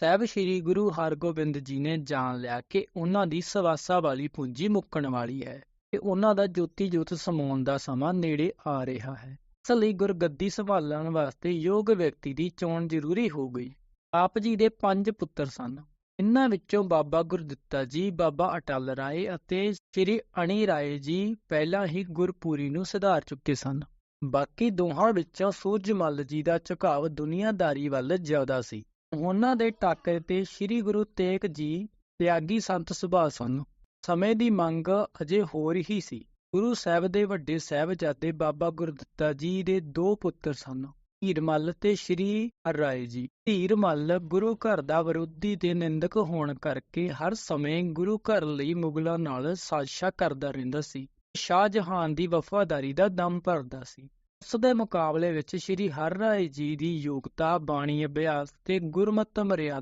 ਸਾਹਿਬ, ਸ੍ਰੀ ਗੁਰੂ ਹਰਗੋਬਿੰਦ ਜੀ ਨੇ ਜਾਣ ਲਿਆ ਕਿ ਉਹਨਾਂ ਦੀ ਸਵਾਸਾ ਵਾਲੀ ਪੂੰਜੀ ਮੁੱਕਣ ਵਾਲੀ ਹੈ ਤੇ ਉਹਨਾਂ ਦਾ ਜੋਤੀ ਜੋਤ ਸਮਾਉਣ ਦਾ ਸਮਾਂ ਨੇੜੇ ਆ ਰਿਹਾ ਹੈ। ਇਸ ਲਈ ਗੁਰਗੱਦੀ ਸੰਭਾਲਣ ਵਾਸਤੇ ਯੋਗ ਵਿਅਕਤੀ ਦੀ ਚੋਣ ਜ਼ਰੂਰੀ ਹੋ ਗਈ। ਆਪ ਜੀ ਦੇ ਪੰਜ ਪੁੱਤਰ ਸਨ। ਇਨ੍ਹਾਂ ਵਿੱਚੋਂ ਬਾਬਾ ਗੁਰਦਿੱਤਾ ਜੀ, ਬਾਬਾ ਅਟਲ ਰਾਏ ਅਤੇ ਸ੍ਰੀ ਅਣੀ ਰਾਏ ਜੀ ਪਹਿਲਾਂ ਹੀ ਗੁਰਪੂਰੀ ਨੂੰ ਸੁਧਾਰ ਚੁੱਕੇ ਸਨ। ਬਾਕੀ ਦੋਹਾਂ ਵਿੱਚੋਂ ਸੂਰਜਮਲ ਜੀ ਦਾ ਝੁਕਾਅ ਦੁਨੀਆਦਾਰੀ ਵੱਲ ਜ਼ਿਆਦਾ ਸੀ। ਉਹਨਾਂ ਦੇ ਟਾਕਰੇ ਤੇ ਸ੍ਰੀ ਗੁਰੂ ਤੇਗ ਜੀ ਤਿਆਗੀ ਸੰਤ ਸੁਭਾਅ ਸਨ। ਸਮੇਂ ਦੀ ਮੰਗ ਅਜੇ ਹੋਰ ਹੀ ਸੀ। ਗੁਰੂ ਸਾਹਿਬ ਦੇ ਵੱਡੇ ਸਾਹਿਬਜ਼ਾਦੇ ਬਾਬਾ ਗੁਰਦਿੱਤਾ ਜੀ ਦੇ ਦੋ ਪੁੱਤਰ ਸਨ ਧੀਰਮਲ ਤੇ ਸ੍ਰੀ ਰਾਏ ਜੀ। ਧੀਰਮਲ ਗੁਰੂ ਘਰ ਦਾ ਵਿਰੋਧੀ ਤੇ ਨਿੰਦਕ ਹੋਣ ਕਰਕੇ ਹਰ ਸਮੇਂ ਗੁਰੂ ਘਰ ਲਈ ਮੁਗਲਾਂ ਨਾਲ ਸਾਜ਼ਿਸ਼ਾਂ ਕਰਦਾ ਰਹਿੰਦਾ ਸੀ। ਸ਼ਾਹਜਹਾਨ ਦੀ ਵਫਾਦਾਰੀ ਦਾ ਦਮ ਭਰਦਾ ਸੀ। ਉਸ ਦੇ ਮੁਕਾਬਲੇ ਵਿੱਚ ਸ੍ਰੀ ਹਰਿਰਾਏ ਜੀ ਦੀ ਯੋਗਤਾ ਬਾਣੀ ਅਭਿਆਸ ਤੇ ਗੁਰਮਤਿ ਮਰਿਆਦਾ